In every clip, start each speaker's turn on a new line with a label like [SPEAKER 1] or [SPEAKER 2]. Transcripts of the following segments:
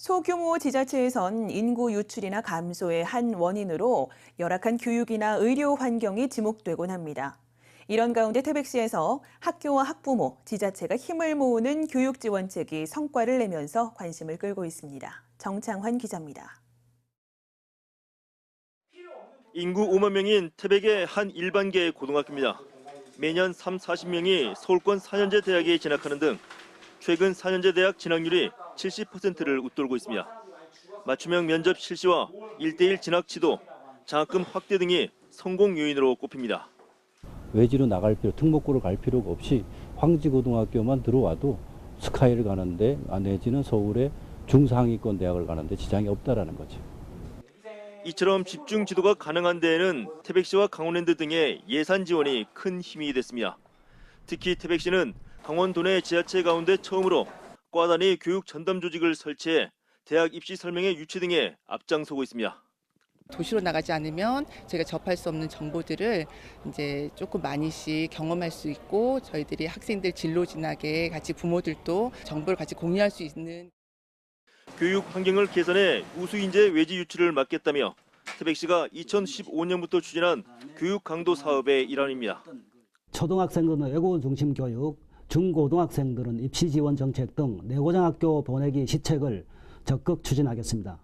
[SPEAKER 1] 소규모 지자체에선 인구 유출이나 감소의 한 원인으로 열악한 교육이나 의료 환경이 지목되곤 합니다. 이런 가운데 태백시에서 학교와 학부모, 지자체가 힘을 모으는 교육 지원책이 성과를 내면서 관심을 끌고 있습니다. 정창환 기자입니다.
[SPEAKER 2] 인구 5만 명인 태백의 한 일반계 고등학교입니다. 매년 3, 40명이 서울권 4년제 대학에 진학하는 등 최근 4년제 대학 진학률이 70%를 웃돌고 있습니다. 맞춤형 면접 실시와 1대1 진학 지도, 장학금 확대 등이 성공 요인으로 꼽힙니다.
[SPEAKER 3] 외지로 나갈 필요, 특목고를 갈 필요가 없이 황지고등학교만 들어와도 스카이를 가는데 아, 내지는 서울의 중상위권 대학을 가는데 지장이 없다라는 거죠.
[SPEAKER 2] 이처럼 집중 지도가 가능한 데에는 태백시와 강원랜드 등의 예산 지원이 큰 힘이 됐습니다. 특히 태백시는 강원도 내 지자체 가운데 처음으로 과 단위 교육 전담 조직을 설치해 대학 입시 설명회 유치 등에 앞장서고 있습니다.
[SPEAKER 4] 도시로 나가지 않으면 저희가 접할 수 없는 정보들을 이제 조금 많이씩 경험할 수 있고 저희들이 학생들 진로 진학에 같이 부모들도 정보를 같이 공유할 수 있는
[SPEAKER 2] 교육 환경을 개선해 우수 인재 외지 유치를 막겠다며 태백시가 2015년부터 추진한 교육 강도 사업의 일환입니다.
[SPEAKER 5] 초등학생들은 외국어 중심 교육, 중고등학생들은 입시 지원 정책 등 내고장학교 보내기 시책을 적극 추진하겠습니다.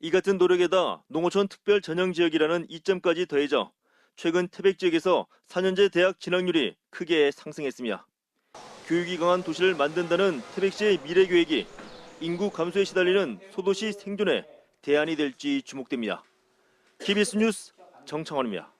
[SPEAKER 2] 이 같은 노력에다 농어촌 특별 전형 지역이라는 이점까지 더해져 최근 태백 지역에서 4년제 대학 진학률이 크게 상승했습니다. 교육이 강한 도시를 만든다는 태백시의 미래 계획이 인구 감소에 시달리는 소도시 생존에 대안이 될지 주목됩니다. KBS 뉴스 정창원입니다.